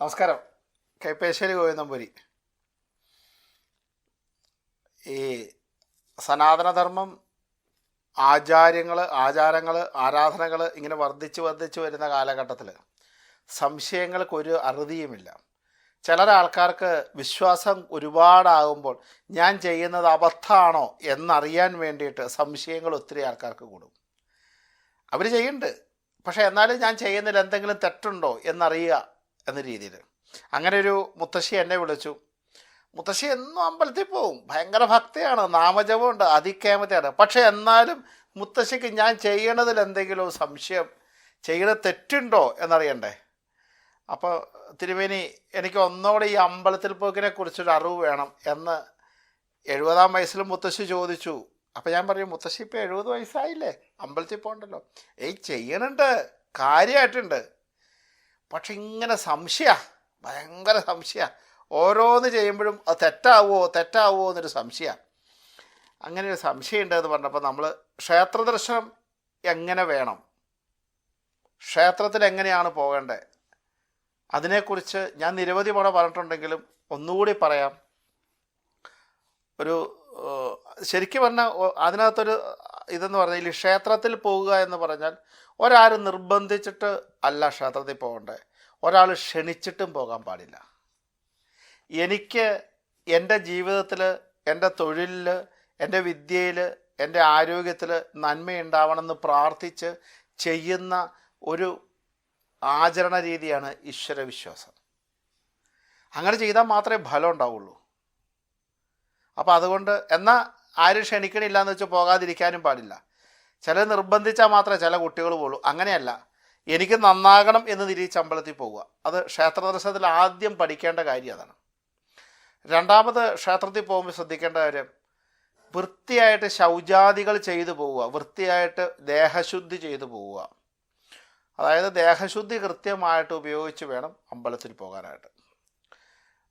നമസ്കാരം. കൈപ്പേശ്വരി ഗോവിന്ദംപുരി ഈ സനാതനധർമ്മം ആചാര്യങ്ങൾ ആചാരങ്ങൾ ആരാധനകൾ ഇങ്ങനെ വർദ്ധിച്ച് വർദ്ധിച്ച് വരുന്ന കാലഘട്ടത്തിൽ സംശയങ്ങൾക്കൊരു അറുതിയുമില്ല. ചില ആൾക്കാർക്ക് വിശ്വാസം ഒരുപാടാകുമ്പോൾ ഞാൻ ചെയ്യുന്നത് അബദ്ധമാണോ എന്നറിയാൻ വേണ്ടിയിട്ട് സംശയങ്ങൾ ഒത്തിരി ആൾക്കാർക്ക് കൂടും. അവർ ചെയ്യുന്നുണ്ട്. പക്ഷേ എന്നാലും ഞാൻ ചെയ്യുന്നതിൽ എന്തെങ്കിലും തെറ്റുണ്ടോ എന്നറിയുക എന്ന രീതിയിൽ. അങ്ങനെ ഒരു മുത്തശ്ശി എന്നെ വിളിച്ചു. മുത്തശ്ശി എന്നും അമ്പലത്തിൽ പോവും. ഭയങ്കര ഭക്തിയാണ്. നാമജപമുണ്ട് അതിക്കേമത്തെയാണ് പക്ഷെ എന്നാലും മുത്തശ്ശിക്ക് ഞാൻ ചെയ്യണതിൽ എന്തെങ്കിലും സംശയം ചെയ്യണത് തെറ്റുണ്ടോ എന്നറിയണ്ടേ? അപ്പോൾ തിരുമേനി എനിക്ക് ഒന്നോടെ ഈ അമ്പലത്തിൽ പോക്കിനെ കുറിച്ചൊരു അറിവ് വേണം എന്ന് എഴുപതാം വയസ്സിൽ മുത്തശ്ശി ചോദിച്ചു. അപ്പം ഞാൻ പറയും മുത്തശ്ശി ഇപ്പോൾ എഴുപത് വയസ്സായില്ലേ? അമ്പലത്തിൽ പോകണ്ടല്ലോ ഏയ് ചെയ്യണുണ്ട്. കാര്യമായിട്ടുണ്ട് പക്ഷെ ഇങ്ങനെ സംശയ. ഭയങ്കര സംശയ. ഓരോന്ന് ചെയ്യുമ്പോഴും അത് തെറ്റാവോ തെറ്റാവോ എന്നൊരു സംശയ. അങ്ങനെ ഒരു സംശയം എന്ന് പറഞ്ഞപ്പോൾ നമ്മൾ ക്ഷേത്ര ദർശനം എങ്ങനെ വേണം? ക്ഷേത്രത്തിൽ എങ്ങനെയാണ് പോകേണ്ടത് അതിനെക്കുറിച്ച് ഞാൻ നിരവധി തവണ പറഞ്ഞിട്ടുണ്ടെങ്കിലും ഒന്നുകൂടി പറയാം. ഒരു ശരിക്കും പറഞ്ഞാൽ അതിനകത്തൊരു ഇതെന്ന് പറഞ്ഞാൽ ക്ഷേത്രത്തിൽ പോവുക എന്ന് പറഞ്ഞാൽ ഒരാൾ നിർബന്ധിച്ചിട്ട് അല്ല ക്ഷേത്രത്തിൽ പോകണ്ടേ. ഒരാൾ ക്ഷണിച്ചിട്ടും പോകാൻ പാടില്ല. എനിക്ക് എന്റെ ജീവിതത്തിൽ എന്റെ തൊഴിലിൽ എന്റെ വിദ്യയിൽ എന്റെ ആരോഗ്യത്തിൽ നന്മയുണ്ടാവണമെന്ന് പ്രാർത്ഥിച്ച് ചെയ്യുന്ന ഒരു ആചരണ രീതിയാണ് ഈശ്വരവിശ്വാസം അങ്ങനെ ചെയ്താൽ മാത്രമേ ഫലം ഉണ്ടാവുള്ളൂ. അപ്പോൾ അതുകൊണ്ട് എന്നാൽ ആരും ക്ഷണിക്കണില്ല എന്ന് വെച്ച് പോകാതിരിക്കാനും പാടില്ല. ചില നിർബന്ധിച്ചാൽ മാത്രമേ ചില കുട്ടികൾ പോകുള്ളൂ അങ്ങനെയല്ല. എനിക്ക് നന്നാകണം എന്ന് തിരിച്ച് അമ്പലത്തിൽ പോവുക. അത് ക്ഷേത്ര ദർശനത്തിൽ ആദ്യം പഠിക്കേണ്ട കാര്യം അതാണ്. രണ്ടാമത് ക്ഷേത്രത്തിൽ പോകുമ്പോൾ ശ്രദ്ധിക്കേണ്ട കാര്യം വൃത്തിയായിട്ട് ശൗചാദികൾ ചെയ്തു പോവുക. വൃത്തിയായിട്ട് ദേഹശുദ്ധി ചെയ്തു പോവുക. അതായത് ദേഹശുദ്ധി കൃത്യമായിട്ട് ഉപയോഗിച്ച് വേണം അമ്പലത്തിൽ പോകാനായിട്ട്.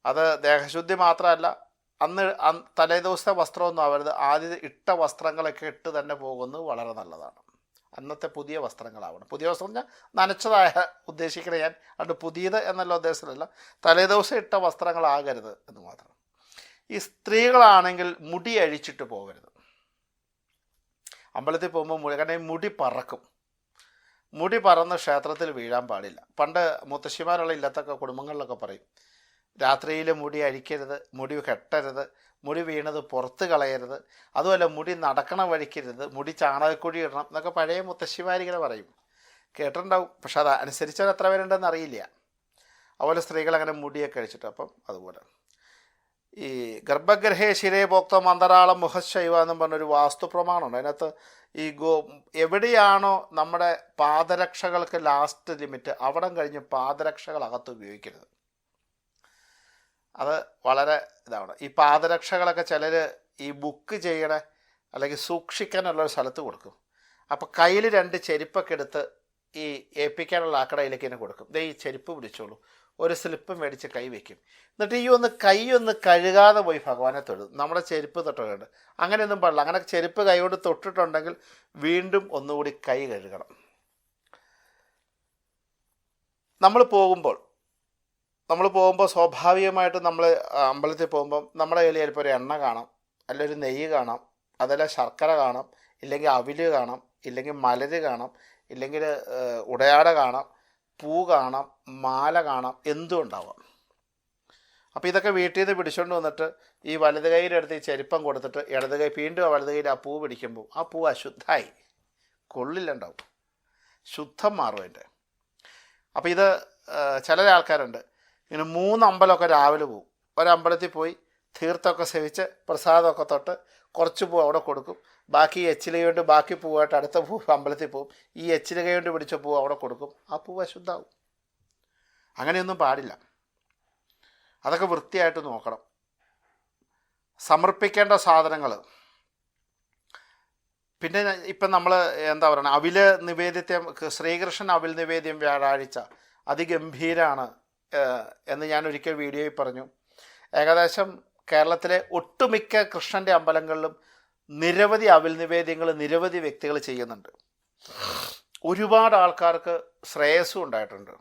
അത് ദേഹശുദ്ധി മാത്രമല്ല അന്ന് തലേ ദിവസത്തെ വസ്ത്രമൊന്നും ആവരുത്. ആദ്യം ഇട്ട വസ്ത്രങ്ങളൊക്കെ ഇട്ട് തന്നെ പോകുന്നത് വളരെ നല്ലതാണ്. അന്നത്തെ പുതിയ വസ്ത്രങ്ങളാവണം. പുതിയ വസ്ത്രം പറഞ്ഞാൽ നനച്ചതായ ഉദ്ദേശിക്കണ ഞാൻ. അതുകൊണ്ട് പുതിയത് എന്നുള്ള ഉദ്ദേശത്തിലല്ല തലേ ദിവസം ഇട്ട വസ്ത്രങ്ങളാകരുത് എന്ന് മാത്രം. ഈ സ്ത്രീകളാണെങ്കിൽ മുടി അഴിച്ചിട്ട് പോകരുത്. അമ്പലത്തിൽ പോകുമ്പോൾ മുടി കാരണം ഈ മുടി പറക്കും. മുടി പറന്ന് ക്ഷേത്രത്തിൽ വീഴാൻ പാടില്ല. പണ്ട് മുത്തശ്ശിമാരുള്ള ഇല്ലത്തൊക്കെ കുടുംബങ്ങളിലൊക്കെ പറയും. രാത്രിയിൽ മുടി അഴിക്കരുത് മുടി കെട്ടരുത് മുടി വീണത് പുറത്ത് കളയരുത് അതുപോലെ മുടി നടക്കണ വഴിക്കരുത് മുടി ചാണകക്കുഴി ഇടണം എന്നൊക്കെ പഴയ മുത്തശ്ശിമാരിങ്ങനെ പറയും. കേട്ടിട്ടുണ്ടാവും പക്ഷെ അത് അനുസരിച്ചാൽ എത്ര പേരുണ്ടെന്ന് അറിയില്ല. അതുപോലെ സ്ത്രീകൾ അങ്ങനെ മുടിയൊക്കെ അഴിച്ചിട്ട് അപ്പം അതുപോലെ. ഈ ഗർഭഗ്രഹേ ശിരേ ഭോക്ത മന്ദരാളം മുഖശൈവ എന്നും പറഞ്ഞൊരു വാസ്തു പ്രമാണമുണ്ട്. അതിനകത്ത് ഈ ഗോ എവിടെയാണോ നമ്മുടെ പാദരക്ഷകൾക്ക് ലാസ്റ്റ് ലിമിറ്റ് അവിടം കഴിഞ്ഞ് പാദരക്ഷകൾ അകത്ത് ഉപയോഗിക്കരുത്. അത് വളരെ ഇതാണ്. ഈ പാദരക്ഷകളൊക്കെ ചിലർ ഈ ബുക്ക് ചെയ്യണ അല്ലെങ്കിൽ സൂക്ഷിക്കാനുള്ള ഒരു സ്ഥലത്ത് കൊടുക്കും. അപ്പോൾ കയ്യിൽ രണ്ട് ചെരുപ്പൊക്കെ എടുത്ത് ഈ ഏൽപ്പിക്കാനുള്ള ആക്കടയിലേക്ക് തന്നെ കൊടുക്കും. ദേ ഈ ചെരുപ്പ് പിടിച്ചോളൂ. ഒരു സ്ലിപ്പ് മേടിച്ച് കൈ വയ്ക്കും എന്നിട്ട് ഈ ഒന്ന് കൈ ഒന്ന് കഴുകാതെ പോയി ഭഗവാനെ തൊഴും. നമ്മുടെ ചെരുപ്പ് തൊട്ടുണ്ട് അങ്ങനെയൊന്നും പാടില്ല. അങ്ങനെ ചെരുപ്പ് കൈകൊണ്ട് തൊട്ടിട്ടുണ്ടെങ്കിൽ വീണ്ടും ഒന്നുകൂടി കൈ കഴുകണം. നമ്മൾ പോകുമ്പോൾ നമ്മൾ പോകുമ്പോൾ സ്വാഭാവികമായിട്ട് നമ്മൾ അമ്പലത്തിൽ പോകുമ്പം നമ്മുടെ കയ്യിൽ ചിലപ്പോൾ ഒരു എണ്ണ കാണാം അല്ലെങ്കിൽ ഒരു നെയ്യ് കാണാം അതല്ല ശർക്കര കാണാം ഇല്ലെങ്കിൽ അവിൽ കാണാം ഇല്ലെങ്കിൽ മലര് കാണാം ഇല്ലെങ്കിൽ ഉടയാട കാണാം പൂ കാണാം മാല കാണാം എന്തും ഉണ്ടാവാം. അപ്പോൾ ഇതൊക്കെ വീട്ടിൽ നിന്ന് പിടിച്ചുകൊണ്ട് വന്നിട്ട് ഈ വലത് കൈയിലെടുത്ത് ഈ ചെരുപ്പം കൊടുത്തിട്ട് ഇടത് കൈ വീണ്ടും ആ വലത് കൈയിൽ ആ പൂ പിടിക്കുമ്പോൾ ആ പൂ അശുദ്ധമായി കൊള്ളില്ലുണ്ടാവും. ശുദ്ധം മാറും അതിന്റെ അപ്പോൾ ഇത് ചില ആൾക്കാരുണ്ട് ഇങ്ങനെ മൂന്ന് അമ്പലമൊക്കെ രാവിലെ പോകും ഒരമ്പലത്തിൽ പോയി തീർത്ഥമൊക്കെ സേവിച്ച് പ്രസാദമൊക്കെ തൊട്ട് കുറച്ച് പൂ അവിടെ കൊടുക്കും. ബാക്കി എച്ചില കൊണ്ട് ബാക്കി പൂവായിട്ട് അടുത്ത പൂ അമ്പലത്തിൽ പോകും ഈ എച്ചില കൊണ്ട് പിടിച്ച പൂ അവിടെ കൊടുക്കും. ആ പൂ അശുദ്ധാവും. അങ്ങനെയൊന്നും പാടില്ല. അതൊക്കെ വൃത്തിയായിട്ട് നോക്കണം. സമർപ്പിക്കേണ്ട സാധനങ്ങൾ പിന്നെ ഇപ്പം നമ്മൾ എന്താ പറയുക അവിൽ നിവേദ്യത്തെ ശ്രീകൃഷ്ണൻ അവിൽ നിവേദ്യം വ്യാഴാഴ്ച. അതിഗംഭീരമാണ് എന്ന് ഞാൻ ഒരിക്കൽ വീഡിയോയിൽ പറഞ്ഞു. ഏകദേശം കേരളത്തിലെ ഒട്ടുമിക്ക കൃഷ്ണന്റെ അമ്പലങ്ങളിലും നിരവധി അവിൽ നിവേദ്യങ്ങൾ നിരവധി വ്യക്തികൾ ചെയ്യുന്നുണ്ട്. ഒരുപാട് ആൾക്കാർക്ക് ശ്രേയസ്സും ഉണ്ടായിട്ടുണ്ട്.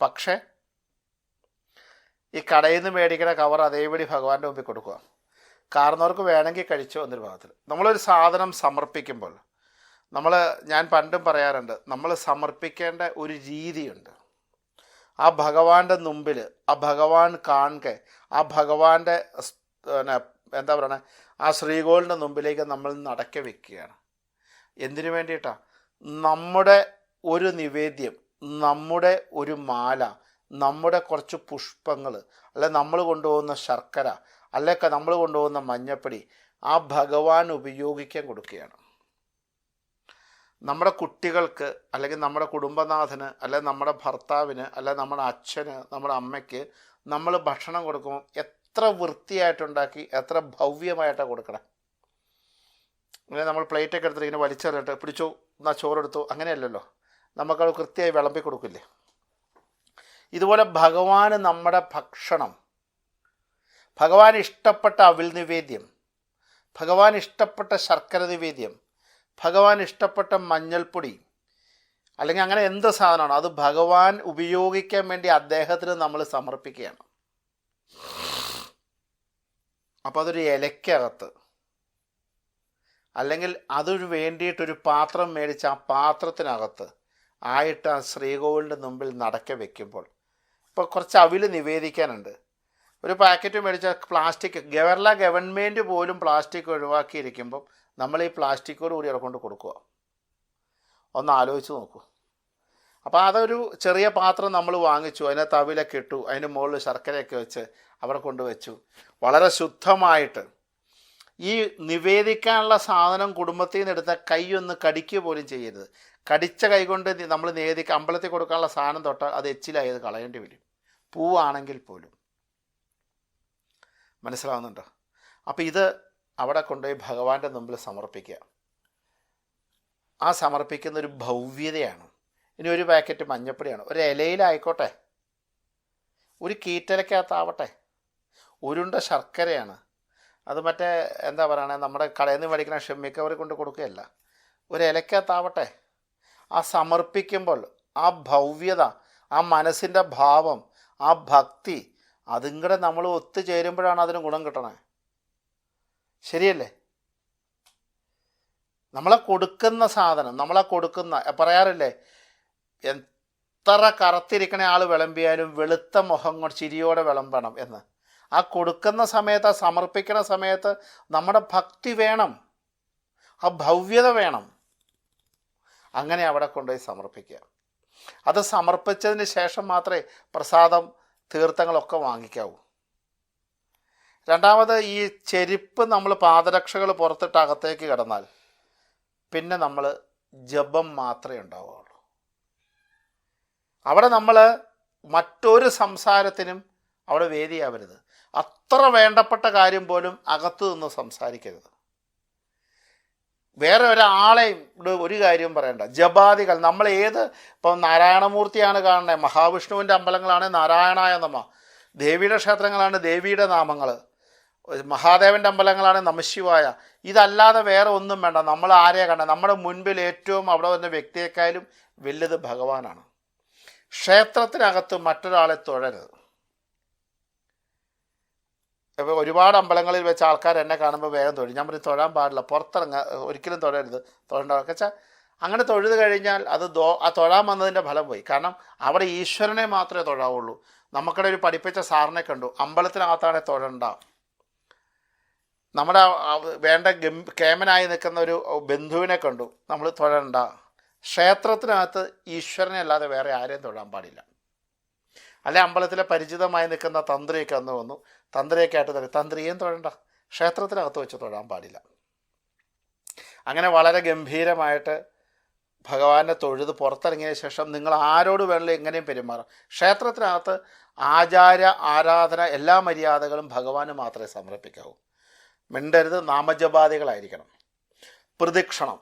പക്ഷേ ഈ കടയിൽ നിന്ന് മേടിക്കുന്ന കവർ അതേപടി ഭഗവാന്റെ മുമ്പിൽ കൊടുക്കുക. കാരണവർക്ക് വേണമെങ്കിൽ കഴിച്ചോ എന്നൊരു ഭാഗത്തിൽ നമ്മളൊരു സാധനം സമർപ്പിക്കുമ്പോൾ നമ്മൾ ഞാൻ പണ്ടും പറയാറുണ്ട് നമ്മൾ സമർപ്പിക്കേണ്ട ഒരു രീതിയുണ്ട്. ആ ഭഗവാന്റെ മുമ്പിൽ ആ ഭഗവാൻ കാണെ ആ ഭഗവാന്റെ എന്താ പറയണേ ആ ശ്രീകോളിന്റെ മുമ്പിലേക്ക് നമ്മൾ നടക്ക വെക്കുകയാണ്. എന്തിനു വേണ്ടിയിട്ടാണ് നമ്മുടെ ഒരു നിവേദ്യം നമ്മുടെ ഒരു മാല നമ്മുടെ കുറച്ച് പുഷ്പങ്ങൾ അല്ലെ നമ്മൾ കൊണ്ടുപോകുന്ന ശർക്കര അല്ലെ നമ്മൾ കൊണ്ടുപോകുന്ന മഞ്ഞപ്പൊടി ആ ഭഗവാൻ ഉപയോഗിക്കാൻ കൊടുക്കുകയാണ്. നമ്മുടെ കുട്ടികൾക്ക് അല്ലെങ്കിൽ നമ്മുടെ കുടുംബനാഥന് അല്ലെങ്കിൽ നമ്മുടെ ഭർത്താവിന് അല്ലെ നമ്മുടെ അച്ഛന് നമ്മുടെ അമ്മയ്ക്ക് നമ്മൾ ഭക്ഷണം കൊടുക്കുമ്പോൾ എത്ര വൃത്തിയായിട്ടുണ്ടാക്കി എത്ര ഭവ്യമായിട്ടാണ് കൊടുക്കണം? അങ്ങനെ നമ്മൾ പ്ലേറ്റൊക്കെ എടുത്തിട്ട് ഇങ്ങനെ വലിച്ചെറിഞ്ഞിട്ട് പിടിച്ചു എന്നാൽ ചോറെടുത്തു അങ്ങനെയല്ലല്ലോ. നമുക്കത് കൃത്യമായി വിളമ്പി കൊടുക്കില്ലേ? ഇതുപോലെ ഭഗവാൻ നമ്മുടെ ഭക്ഷണം ഭഗവാൻ ഇഷ്ടപ്പെട്ട അവിൽ നിവേദ്യം ഭഗവാൻ ഇഷ്ടപ്പെട്ട ശർക്കര നിവേദ്യം ഭഗവാൻ ഇഷ്ടപ്പെട്ട മഞ്ഞൾപ്പൊടി അല്ലെങ്കിൽ അങ്ങനെ എന്ത് സാധനമാണ് അത് ഭഗവാൻ ഉപയോഗിക്കാൻ വേണ്ടി അദ്ദേഹത്തിന് നമ്മൾ സമർപ്പിക്കുകയാണ്. അപ്പോൾ അതൊരു ഇലയ്ക്കകത്ത് അല്ലെങ്കിൽ അതൊരു വേണ്ടിയിട്ടൊരു പാത്രം മേടിച്ച് ആ പാത്രത്തിനകത്ത് ആയിട്ട് ആ ശ്രീകോവിലിന്റെ മുമ്പിൽ നടക്ക വെക്കുമ്പോൾ ഇപ്പോൾ കുറച്ച് അവിൽ നിവേദിക്കാനുണ്ട്. ഒരു പാക്കറ്റ് മേടിച്ച പ്ലാസ്റ്റിക് ഗവർല ഗവൺമെന്റ് പോലും പ്ലാസ്റ്റിക് ഒഴിവാക്കിയിരിക്കുമ്പം നമ്മൾ ഈ പ്ലാസ്റ്റിക്കോട് കൂടി അവിടെ കൊണ്ട് കൊടുക്കുക. ഒന്ന് ആലോചിച്ച് നോക്കൂ. അപ്പോൾ അതൊരു ചെറിയ പാത്രം നമ്മൾ വാങ്ങിച്ചു അതിനെ അവിലൊക്കെ ഇട്ടു അതിന് മുകളിൽ ശർക്കരയൊക്കെ വെച്ച് അവിടെ കൊണ്ട് വെച്ചു. വളരെ ശുദ്ധമായിട്ട് ഈ നിവേദിക്കാനുള്ള സാധനം കുടുംബത്തിൽ നിന്ന് എടുത്ത കൈയൊന്ന് കടിക്കുക പോലും ചെയ്യരുത്. കടിച്ച കൈ കൊണ്ട് നമ്മൾ നിവേദിക്ക അമ്പലത്തിൽ കൊടുക്കാനുള്ള സാധനം തൊട്ടാൽ അത് എച്ചിലായത് കളയേണ്ടി വരും. പൂവാണെങ്കിൽ പോലും. മനസ്സിലാവുന്നുണ്ടോ? അപ്പോൾ ഇത് അവിടെ കൊണ്ടുപോയി ഭഗവാന്റെ മുമ്പിൽ സമർപ്പിക്കുക. ആ സമർപ്പിക്കുന്ന ഒരു ഭവ്യതയാണ്. ഇനി ഒരു പാക്കറ്റ് മഞ്ഞപ്പൊടിയാണ്. ഒരു ഇലയിലായിക്കോട്ടെ. ഒരു കീറ്റലക്കകത്താവട്ടെ. ഉരുണ്ട ശർക്കരയാണ്. അത് മറ്റേ എന്താ പറയണേ നമ്മുടെ കടയിൽ നിന്ന് മേടിക്കുന്ന ഷെമ്മിക്കവറി കൊണ്ട് കൊടുക്കുകയല്ല. ഒരു ഇലക്കകത്താവട്ടെ. ആ സമർപ്പിക്കുമ്പോൾ ആ ഭവ്യത ആ മനസ്സിന്റെ ഭാവം ആ ഭക്തി അതും കൂടെ നമ്മൾ ഒത്തുചേരുമ്പോഴാണ് അതിന് ഗുണം കിട്ടണേ. ശരിയല്ലേ? നമ്മളെ കൊടുക്കുന്ന സാധനം നമ്മളെ കൊടുക്കുന്ന പറയാറില്ലേ? എത്ര കറുത്തിരിക്കണ ആൾ വിളമ്പിയാലും വെളുത്ത മുഖം കൊണ്ട് ചിരിയോടെ വിളമ്പണം എന്ന്. ആ കൊടുക്കുന്ന സമയത്ത് ആ സമർപ്പിക്കുന്ന സമയത്ത് നമ്മുടെ ഭക്തി വേണം. ആ ഭവ്യത വേണം. അങ്ങനെ അവിടെ കൊണ്ടുപോയി സമർപ്പിക്കുക. അത് സമർപ്പിച്ചതിന് ശേഷം മാത്രമേ പ്രസാദം തീർത്ഥങ്ങളൊക്കെ വാങ്ങിക്കാവൂ. രണ്ടാമത് ഈ ചെരുപ്പ് നമ്മൾ പാദരക്ഷകൾ പുറത്തിട്ട് അകത്തേക്ക് കിടന്നാൽ പിന്നെ നമ്മൾ ജപം മാത്രമേ ഉണ്ടാവുകയുള്ളൂ. അവിടെ നമ്മൾ മറ്റൊരു സംസാരത്തിനും അവിടെ വേദിയാവരുത്. അത്ര വേണ്ടപ്പെട്ട കാര്യം പോലും അകത്തു നിന്ന് സംസാരിക്കരുത്. വേറെ ഒരാളെയും ഒരു കാര്യവും പറയണ്ട. ജപാദികൾ നമ്മൾ ഏത് ഇപ്പം നാരായണമൂർത്തിയാണ് കാണുന്നത് മഹാവിഷ്ണുവിന്റെ അമ്പലങ്ങളാണ് നാരായണായ നമ ദേവിയുടെ ക്ഷേത്രങ്ങളാണ് ദേവിയുടെ നാമങ്ങൾ മഹാദേവന്റെ അമ്പലങ്ങളാണ് നമശിവായ. ഇതല്ലാതെ വേറെ ഒന്നും വേണ്ട. നമ്മൾ ആരെയാണ് കണ്ടത്? നമ്മുടെ മുൻപിൽ ഏറ്റവും അവിടെ വന്ന വ്യക്തിയെക്കാളും വലുത് ഭഗവാനാണ്. ക്ഷേത്രത്തിനകത്ത് മറ്റൊരാളെ തൊഴരുത്. ഇപ്പോൾ ഒരുപാട് അമ്പലങ്ങളിൽ വെച്ച ആൾക്കാർ എന്നെ കാണുമ്പോൾ വേഗം തൊഴും. ഞാൻ പറയും തൊഴാൻ പാടില്ല. പുറത്തിറങ്ങ ഒരിക്കലും തൊഴരുത്. തൊഴേണ്ടവർക്ക് വെച്ചാൽ അങ്ങനെ തൊഴുത് കഴിഞ്ഞാൽ അത് ദോ ആ തൊഴാൻ വന്നതിന്റെ ഫലം പോയി. കാരണം അവിടെ ഈശ്വരനെ മാത്രമേ തൊഴാവുള്ളൂ. നമുക്കിടെ ഒരു പഠിപ്പിച്ച സാറിനെ കണ്ടു. അമ്പലത്തിനകത്താണ് തൊഴണ്ട. നമ്മുടെ വേണ്ട കേമനായി നിൽക്കുന്ന ഒരു ബന്ധുവിനെ കണ്ടു. നമ്മൾ തൊഴണ്ട. ക്ഷേത്രത്തിനകത്ത് ഈശ്വരനെ അല്ലാതെ വേറെ ആരെയും തൊഴാൻ പാടില്ല. അല്ലെ അമ്പലത്തിലെ പരിചിതമായി നിൽക്കുന്ന തന്ത്രിയൊക്കെ അന്ന് വന്നു. തന്ത്രിയൊക്കെ ആയിട്ട് തരും തന്ത്രിയേയും തൊഴണ്ട. ക്ഷേത്രത്തിനകത്ത് വെച്ച് തൊഴാൻ പാടില്ല. അങ്ങനെ വളരെ ഗംഭീരമായിട്ട് ഭഗവാനെ തൊഴുത് പുറത്തിറങ്ങിയ ശേഷം നിങ്ങൾ ആരോട് വേണമെങ്കിലും എങ്ങനെയും പെരുമാറാം. ക്ഷേത്രത്തിനകത്ത് ആചാര ആരാധന എല്ലാ മര്യാദകളും ഭഗവാന് മാത്രമേ സമർപ്പിക്കാവൂ. മിണ്ടരുത് നാമജപാദികളായിരിക്കണം. പ്രദക്ഷിണം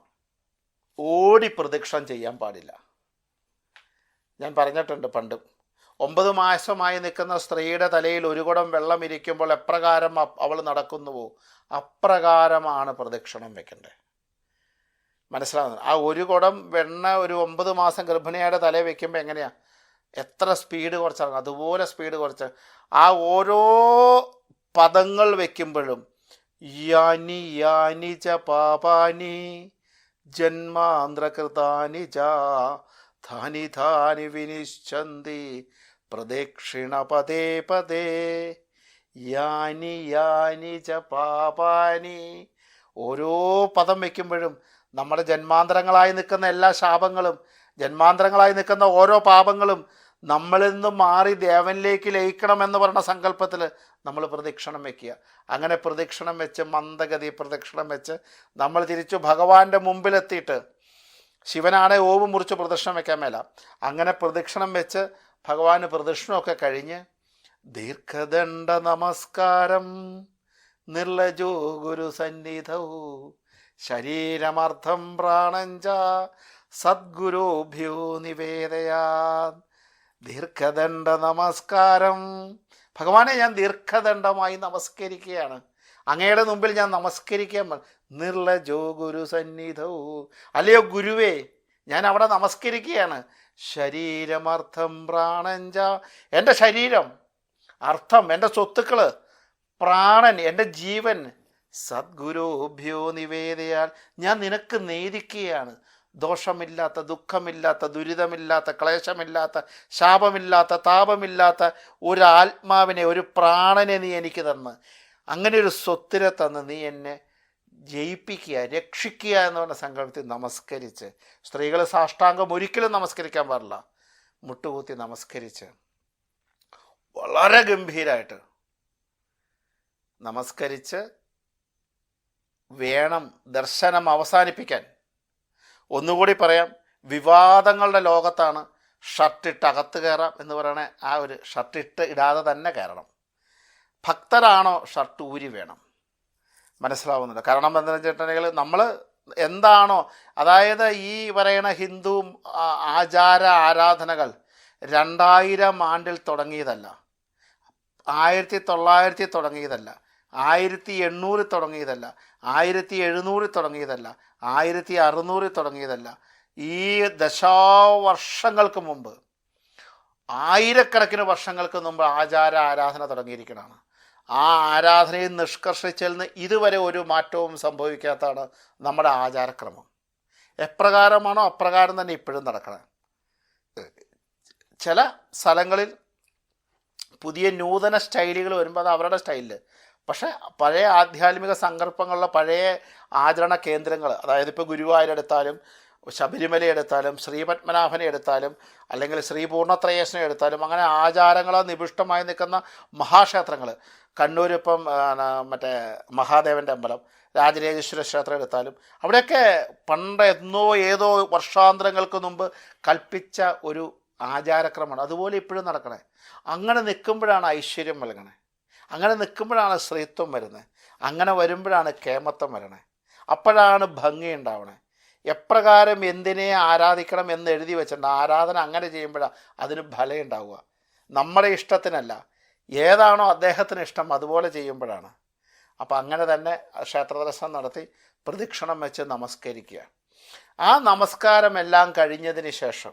ഓടി പ്രദക്ഷിണം ചെയ്യാൻ പാടില്ല. ഞാൻ പറഞ്ഞിട്ടുണ്ട് പണ്ടും. ഒമ്പത് മാസമായി നിൽക്കുന്ന സ്ത്രീയുടെ തലയിൽ ഒരു കുടം വെള്ളം ഇരിക്കുമ്പോൾ എപ്രകാരം അവൾ നടക്കുന്നുവോ? അപ്രകാരമാണ് പ്രദക്ഷിണം വെക്കേണ്ടത്. മനസ്സിലാവുന്നത്? ആ ഒരു കുടം വെണ്ണ ഒരു ഒമ്പത് മാസം ഗർഭിണിയുടെ തലയിൽ വെക്കുമ്പോൾ എങ്ങനെയാ? എത്ര സ്പീഡ് കുറച്ചിറങ്ങും? അതുപോലെ സ്പീഡ് കുറച്ച്. ആ ഓരോ പദങ്ങൾ വെക്കുമ്പോഴും യാനി യാനി ച പാപാനി ജന്മാന്ത്രകൃതാനി ച ധാനി ധാനി വിനിശ്ചന്തി പ്രദക്ഷിണ പദേ പദേ യാനി യാനി ച പാപാനി ഓരോ പദം വയ്ക്കുമ്പോഴും നമ്മുടെ ജന്മാന്തരങ്ങളായി നിൽക്കുന്ന എല്ലാ ശാപങ്ങളും ജന്മാന്തരങ്ങളായി നിൽക്കുന്ന ഓരോ പാപങ്ങളും നമ്മളിൽ നിന്ന് മാറി ദേവനിലേക്ക് ലയിക്കണം എന്ന് പറഞ്ഞ സങ്കല്പത്തിൽ നമ്മൾ പ്രദക്ഷിണം വയ്ക്കുക അങ്ങനെ പ്രദക്ഷിണം വെച്ച് മന്ദഗതി പ്രദക്ഷിണം വെച്ച് നമ്മൾ തിരിച്ചു ഭഗവാന്റെ മുമ്പിലെത്തിയിട്ട് ശിവനാണെ ഓവ് മുറിച്ച് പ്രദക്ഷിണം വെക്കാൻ മേല. അങ്ങനെ പ്രദക്ഷിണം വെച്ച് ഭഗവാന് പ്രദക്ഷിണമൊക്കെ കഴിഞ്ഞ് ദീർഘദണ്ഡ നമസ്കാരം. നിർലജോ ഗുരു സന്നിധൗ. ശരീരമർത്ഥം പ്രാണഞ്ച സദ്ഗുരുഭ്യോ നിവേദയാ. ദീർഘദണ്ഡ നമസ്കാരം. ഭഗവാനെ ഞാൻ ദീർഘദണ്ഡമായി നമസ്കരിക്കുകയാണ്. അങ്ങയുടെ മുമ്പിൽ ഞാൻ നമസ്കരിക്കാൻ നിർല നിർലജോ ഗുരു സന്നിധൗ. അല്ലയോ ഗുരുവേ ഞാൻ അവിടെ നമസ്കരിക്കുകയാണ്. ശരീരമർത്ഥം പ്രാണഞ്ച എന്റെ ശരീരം അർത്ഥം എന്റെ സ്വത്തുക്കൾ പ്രാണൻ എന്റെ ജീവൻ സദ്ഗുരുഭ്യോ നിവേദയാൽ ഞാൻ നിനക്ക് നേദിക്കുകയാണ് ദോഷമില്ലാത്ത ദുഃഖമില്ലാത്ത ദുരിതമില്ലാത്ത ക്ലേശമില്ലാത്ത ശാപമില്ലാത്ത താപമില്ലാത്ത ഒരു ആത്മാവിനെ ഒരു പ്രാണനെ നീ എനിക്ക് തന്ന്. അങ്ങനെ ഒരു സ്വത്തിനെ തന്ന് നീ എന്നെ ജയിപ്പിക്കുക രക്ഷിക്കുക എന്ന് പറഞ്ഞ സങ്കല്പത്തിൽ നമസ്കരിച്ച് സ്ത്രീകൾ സാഷ്ടാംഗം ഒരിക്കലും നമസ്കരിക്കാൻ പാടില്ല. മുട്ടുകൂത്തി നമസ്കരിച്ച് വളരെ ഗംഭീരമായിട്ട് നമസ്കരിച്ച് വേണം ദർശനം അവസാനിപ്പിക്കാൻ. ഒന്നുകൂടി പറയാം. വിവാദങ്ങളുടെ ലോകത്താണ് ഷർട്ടിട്ട് അകത്ത് കയറാം എന്ന് പറയണ ആ ഒരു ഷർട്ടിട്ട് ഇടാതെ തന്നെ കയറണം. ഭക്തരാണോ ഷർട്ട് ഊരി വേണം? മനസ്സിലാവുന്നുണ്ട്. കാരണം എന്താണെന്ന് വെച്ചിട്ടുണ്ടെങ്കിൽ നമ്മൾ എന്താണോ അതായത് ഈ പറയണ ഹിന്ദു ആചാര ആരാധനകൾ രണ്ടായിരം ആണ്ടിൽ തുടങ്ങിയതല്ല. ആയിരത്തി തൊള്ളായിരത്തി തുടങ്ങിയതല്ല. ആയിരത്തി എണ്ണൂറിൽ തുടങ്ങിയതല്ല ആയിരത്തി എഴുന്നൂറിൽ തുടങ്ങിയതല്ല ആയിരത്തി അറുന്നൂറിൽ തുടങ്ങിയതല്ല. ഈ ദശാവർഷങ്ങൾക്ക് മുമ്പ് ആയിരക്കണക്കിന് വർഷങ്ങൾക്ക് മുമ്പ് ആചാര ആരാധന തുടങ്ങിയിരിക്കണമാണ് ആ ആരാധനയിൽ നിഷ്കർഷിച്ചതിൽ നിന്ന് ഇതുവരെ ഒരു മാറ്റവും സംഭവിക്കാത്തതാണ് നമ്മുടെ ആചാരക്രമം. എപ്രകാരമാണോ അപ്രകാരം തന്നെ ഇപ്പോഴും നടക്കണം. ചില സ്ഥലങ്ങളിൽ പുതിയ നൂതന സ്റ്റൈലുകൾ വരുമ്പോൾ അത് അവരുടെ സ്റ്റൈലിൽ പക്ഷേ പഴയ ആധ്യാത്മിക സങ്കല്പങ്ങളിലെ പഴയ ആചരണ കേന്ദ്രങ്ങൾ അതായത് ഇപ്പോൾ ഗുരുവായൂർ എടുത്താലും ശബരിമല എടുത്താലും ശ്രീപത്മനാഭനെ എടുത്താലും അല്ലെങ്കിൽ ശ്രീ പൂർണത്രയേശനെ എടുത്താലും അങ്ങനെ ആചാരങ്ങളെ നിബിഷ്ടമായി നിൽക്കുന്ന മഹാക്ഷേത്രങ്ങൾ കണ്ണൂർ ഇപ്പം മറ്റേ മഹാദേവന്റെ അമ്പലം രാജരാജേശ്വര ക്ഷേത്രം എടുത്താലും അവിടെയൊക്കെ പണ്ട് എന്നോ ഏതോ വർഷാന്തരങ്ങൾക്ക് മുമ്പ് കൽപ്പിച്ച ഒരു ആചാരക്രമമാണ്. അതുപോലെ ഇപ്പോഴും നടക്കണേ. അങ്ങനെ നിൽക്കുമ്പോഴാണ് ഐശ്വര്യം നൽകണേ. അങ്ങനെ നിൽക്കുമ്പോഴാണ് സ്ത്രീത്വം വരുന്നത്. അങ്ങനെ വരുമ്പോഴാണ് കേമത്വം വരണേ. അപ്പോഴാണ് ഭംഗി ഉണ്ടാവണേ. എപ്രകാരം എന്തിനെ ആരാധിക്കണം എന്ന് എഴുതി വെച്ചിട്ടുണ്ട്. ആരാധന അങ്ങനെ ചെയ്യുമ്പോഴാണ് അതിന് ഫലം ഉണ്ടാവുക. നമ്മുടെ ഇഷ്ടത്തിനല്ല. ഏതാണോ അദ്ദേഹത്തിന് ഇഷ്ടം അതുപോലെ ചെയ്യുമ്പോഴാണ്. അപ്പോൾ അങ്ങനെ തന്നെ ക്ഷേത്രദർശനം നടത്തി പ്രദക്ഷിണം വെച്ച് നമസ്കരിക്കുക. ആ നമസ്കാരമെല്ലാം കഴിഞ്ഞതിന് ശേഷം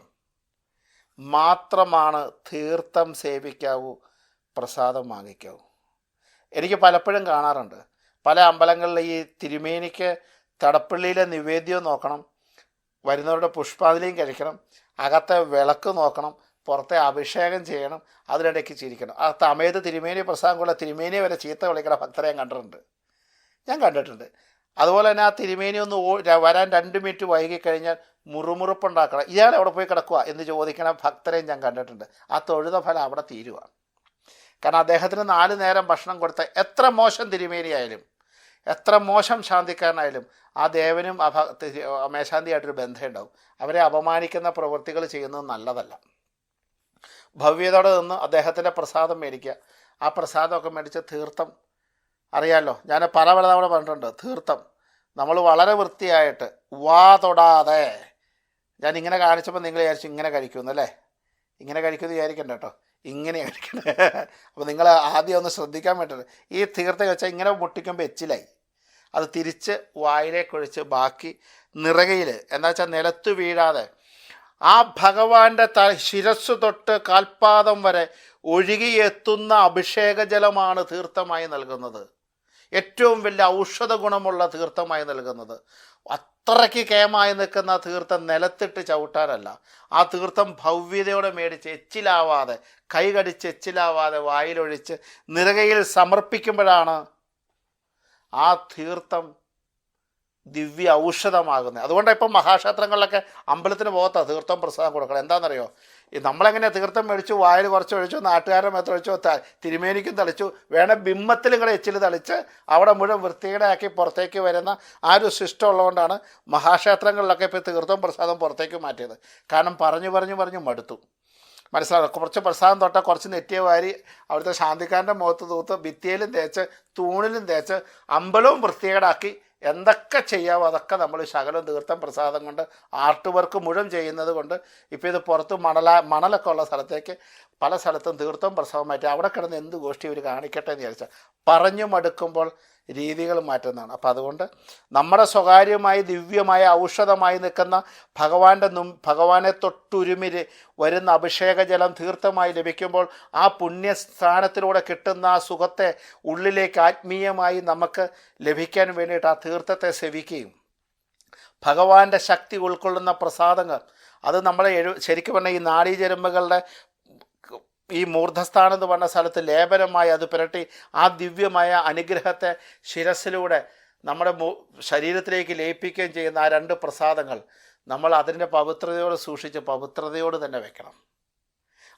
മാത്രമാണ് തീർത്ഥം സേവിക്കാവൂ പ്രസാദം വാങ്ങിക്കാവൂ. എനിക്ക് പലപ്പോഴും കാണാറുണ്ട്. പല അമ്പലങ്ങളിൽ ഈ തിരുമേനിക്ക് തടപ്പള്ളിയിലെ നിവേദ്യവും നോക്കണം വരുന്നവരുടെ പുഷ്പാഞ്ജലിയും കഴിക്കണം അകത്തെ വിളക്ക് നോക്കണം പുറത്തെ അഭിഷേകം ചെയ്യണം അതിനിടയ്ക്ക് ചിരിക്കണം. ആ തമേത് തിരുമേനി പ്രസാദം കൊള്ള തിരുമേനി വരെ ചീത്ത വിളിക്കണ ഭക്തരെ ഞാൻ കണ്ടിട്ടുണ്ട്. ഞാൻ കണ്ടിട്ടുണ്ട്. അതുപോലെ തന്നെ ആ തിരുമേനി ഒന്ന് വരാൻ രണ്ട് മിനിറ്റ് വൈകിക്കഴിഞ്ഞാൽ മുറുമുറുപ്പുണ്ടാക്കണം. ഇയാൾ എവിടെ പോയി കിടക്കുക എന്ന് ചോദിക്കണ ഭക്തരെയും ഞാൻ കണ്ടിട്ടുണ്ട്. ആ തൊഴുത ഫലം അവിടെ തീരുക കാരണം അദ്ദേഹത്തിന് നാല് നേരം ഭക്ഷണം കൊടുത്ത എത്ര മോശം തിരുമേനിയായാലും എത്ര മോശം ശാന്തിക്കാരനായാലും ആ ദേവനും ആ ഭ- തിരു- ആ മേശാന്തിയായിട്ടൊരു ബന്ധമുണ്ടാവും. അവരെ അപമാനിക്കുന്ന പ്രവൃത്തികൾ ചെയ്യുന്നത് നല്ലതല്ല. ഭവ്യതയോടെ നിന്ന് അദ്ദേഹത്തിന്റെ പ്രസാദം മേടിക്കുക. ആ പ്രസാദമൊക്കെ മേടിച്ച് തീർത്ഥം അറിയാമല്ലോ ഞാൻ പല പല തവണ പറഞ്ഞിട്ടുണ്ട് തീർത്ഥം. നമ്മൾ വളരെ വൃത്തിയായിട്ട് വാ തൊടാതെ ഞാൻ ഇങ്ങനെ കാണിച്ചപ്പോൾ നിങ്ങൾ വിചാരിച്ചു ഇങ്ങനെ കഴിക്കുമെന്നല്ലേ ഇങ്ങനെ കഴിക്കുമെന്ന് വിചാരിക്കണ്ട കേട്ടോ. ഇങ്ങനെ കഴിക്കണേ അപ്പോൾ നിങ്ങൾ ആദ്യം ഒന്ന് ശ്രദ്ധിക്കാൻ പറ്റുന്നത് ഈ തീർത്ഥം വെച്ചാൽ ഇങ്ങനെ പൊട്ടിക്കുമ്പോൾ എച്ചിലായി. അത് തിരിച്ച് വായിലേക്ക് ഒഴിച്ച് ബാക്കി നിറകയിൽ എന്താ വെച്ചാൽ നിലത്ത് വീഴാതെ ആ ഭഗവാന്റെ ത ശിരസ് തൊട്ട് കാൽപാദം വരെ ഒഴുകിയെത്തുന്ന അഭിഷേക ജലമാണ് തീർത്ഥമായി നൽകുന്നത്. ഏറ്റവും വലിയ ഔഷധ ഗുണമുള്ള തീർത്ഥമായി നൽകുന്നത്. അത്രയ്ക്ക് കേമായി നിൽക്കുന്ന തീർത്ഥം നിലത്തിട്ട് ചവിട്ടാനല്ല. ആ തീർത്ഥം ഭവ്യതയോടെ മേടിച്ച് എച്ചിലാവാതെ കൈകടിച്ച് എച്ചിലാവാതെ വായിലൊഴിച്ച് നിറകയിൽ സമർപ്പിക്കുമ്പോഴാണ് ആ തീർത്ഥം ദിവ്യ ഔഷധമാകുന്നത്. അതുകൊണ്ടാണ് ഇപ്പം മഹാക്ഷേത്രങ്ങളിലൊക്കെ അമ്പലത്തിന് പോകത്താ തീർത്ഥം പ്രസാദം കൊടുക്കണം. എന്താണെന്നറിയോ നമ്മളെങ്ങനെ തീർത്ഥം മേടിച്ചു വായിൽ കുറച്ച് ഒഴിച്ചു നാട്ടുകാരെ മേത്ത് ഒഴിച്ചു തിരുമേനിക്കും തളിച്ചു വേണേൽ ബിംബത്തിലും കൂടെ എച്ചിൽ തളിച്ച് അവിടെ മുഴുവൻ വൃത്തികേടാക്കി പുറത്തേക്ക് വരുന്ന ആ ഒരു സിസ്റ്റം ഉള്ളതുകൊണ്ടാണ് മഹാക്ഷേത്രങ്ങളിലൊക്കെ ഇപ്പോൾ തീർത്ഥം പ്രസാദം പുറത്തേക്ക് മാറ്റിയത്. കാരണം പറഞ്ഞു പറഞ്ഞു പറഞ്ഞു മടുത്തു. മനസ്സിലാവും കുറച്ച് പ്രസാദം തൊട്ട കുറച്ച് നെറ്റിയ വാരി അവിടുത്തെ ശാന്തിക്കാരന്റെ മുഖത്ത് തൂത്ത് ഭിത്തിയിലും തേച്ച് തൂണിലും തേച്ച് അമ്പലവും വൃത്തികേടാക്കി എന്തൊക്കെ ചെയ്യാവോ അതൊക്കെ നമ്മൾ ശകലം തീർത്ഥം പ്രസാദം കൊണ്ട് ആർട്ട് വർക്ക് മുഴുവൻ ചെയ്യുന്നത് കൊണ്ട് ഇപ്പോൾ ഇത് പുറത്ത് മണല മണലൊക്കെ ഉള്ള സ്ഥലത്തേക്ക് പല സ്ഥലത്തും തീർത്ഥം പ്രസവമായിട്ട് അവിടെ കിടന്ന് എന്ത് ഗോഷ്ടി ഇവർ കാണിക്കട്ടെ എന്ന് വിചാരിച്ചാൽ പറഞ്ഞു മടുക്കുമ്പോൾ രീതികൾ മാറ്റുന്നതാണ്. അപ്പം അതുകൊണ്ട് നമ്മുടെ സ്വകാര്യമായി ദിവ്യമായ ഔഷധമായി നിൽക്കുന്ന ഭഗവാന്റെ നും ഭഗവാനെ തൊട്ടുരുമിര് വരുന്ന അഭിഷേക ജലം തീർത്ഥമായി ലഭിക്കുമ്പോൾ ആ പുണ്യസ്ഥാനത്തിലൂടെ കിട്ടുന്ന ആ സുഖത്തെ ഉള്ളിലേക്ക് ആത്മീയമായി നമുക്ക് ലഭിക്കാൻ വേണ്ടിയിട്ട് ആ തീർത്ഥത്തെ സെവിക്കുകയും ഭഗവാന്റെ ശക്തി ഉൾക്കൊള്ളുന്ന പ്രസാദങ്ങൾ. അത് നമ്മളെ എഴു ശരിക്കും പറഞ്ഞാൽ ഈ നാഡീചരമ്പുകളുടെ ഈ മൂർധസ്ഥാനം എന്ന് പറഞ്ഞ സ്ഥലത്ത് ലേപനമായി അത് പുരട്ടി ആ ദിവ്യമായ അനുഗ്രഹത്തെ ശിരസിലൂടെ നമ്മുടെ ശരീരത്തിലേക്ക് ലയിപ്പിക്കുകയും ചെയ്യുന്ന ആ രണ്ട് പ്രസാദങ്ങൾ നമ്മൾ അതിന്റെ പവിത്രതയോട് സൂക്ഷിച്ച് പവിത്രതയോട് തന്നെ വെക്കണം.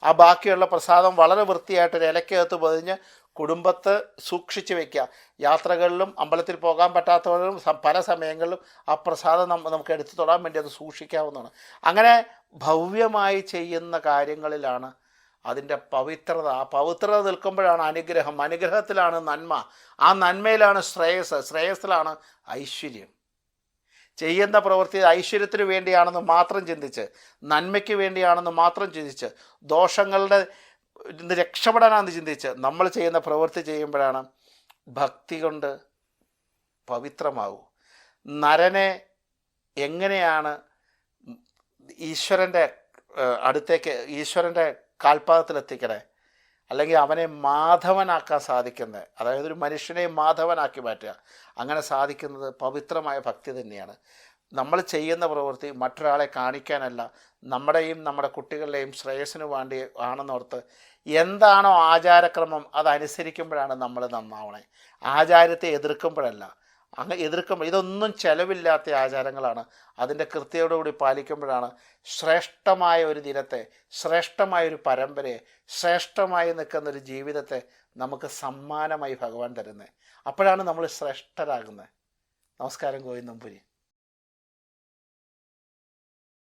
ആ ബാക്കിയുള്ള പ്രസാദം വളരെ വൃത്തിയായിട്ട് ഒരു ഇലക്കകത്ത് പൊതിഞ്ഞ് കുടുംബത്ത് സൂക്ഷിച്ച് വയ്ക്കുക യാത്രകളിലും അമ്പലത്തിൽ പോകാൻ പറ്റാത്തവരും പല സമയങ്ങളിലും ആ പ്രസാദം നമുക്ക് എടുത്തു തൊടാൻ വേണ്ടി അത് സൂക്ഷിക്കാവുന്നതാണ്. അങ്ങനെ ഭവ്യമായി ചെയ്യുന്ന കാര്യങ്ങളിലാണ് അതിന്റെ പവിത്രത ആ പവിത്രത നിൽക്കുമ്പോഴാണ് അനുഗ്രഹം. അനുഗ്രഹത്തിലാണ് നന്മ. ആ നന്മയിലാണ് ശ്രേയസ്. ശ്രേയസ്സിലാണ് ഐശ്വര്യം. ചെയ്യുന്ന പ്രവൃത്തി ഐശ്വര്യത്തിന് വേണ്ടിയാണെന്ന് മാത്രം ചിന്തിച്ച് നന്മയ്ക്ക് വേണ്ടിയാണെന്ന് മാത്രം ചിന്തിച്ച് ദോഷങ്ങളുടെ രക്ഷപ്പെടാനാണെന്ന് ചിന്തിച്ച് നമ്മൾ ചെയ്യുന്ന പ്രവൃത്തി ചെയ്യുമ്പോഴാണ് ഭക്തി കൊണ്ട് പവിത്രമാകൂ നരനെ എങ്ങനെയാണ് ഈശ്വരന്റെ അടുത്തേക്ക് ഈശ്വരന്റെ കാൽപാദത്തിലെത്തിക്കണേ. അല്ലെങ്കിൽ അവനെ മാധവനാക്കാൻ സാധിക്കുന്നത് അതായത് ഒരു മനുഷ്യനെ മാധവനാക്കി മാറ്റുക. അങ്ങനെ സാധിക്കുന്നത് പവിത്രമായ ഭക്തി തന്നെയാണ്. നമ്മൾ ചെയ്യുന്ന പ്രവൃത്തി മറ്റൊരാളെ കാണിക്കാനല്ല നമ്മുടെയും നമ്മുടെ കുട്ടികളുടെയും ശ്രേയസ്സിന് വേണ്ടി ആണെന്നോർത്ത് എന്താണോ ആചാരക്രമം അതനുസരിക്കുമ്പോഴാണ് നമ്മൾ നന്നാവണേ. ആചാരത്തെ എതിർക്കുമ്പോഴല്ല. അങ്ങ് എതിർക്കുമ്പോൾ ഇതൊന്നും ചെലവില്ലാത്ത ആചാരങ്ങളാണ്. അതിന്റെ കൃത്യതയോടുകൂടി പാലിക്കുമ്പോഴാണ് ശ്രേഷ്ഠമായ ഒരു ദിനത്തെ ശ്രേഷ്ഠമായ ഒരു പരമ്പരയെ ശ്രേഷ്ഠമായി നിൽക്കുന്ന ഒരു ജീവിതത്തെ നമുക്ക് സമ്മാനമായി ഭഗവാൻ തരുന്നത് അപ്പോഴാണ് നമ്മൾ ശ്രേഷ്ഠരാകുന്നത് നമസ്കാരം ഗോവിന്ദംപുരി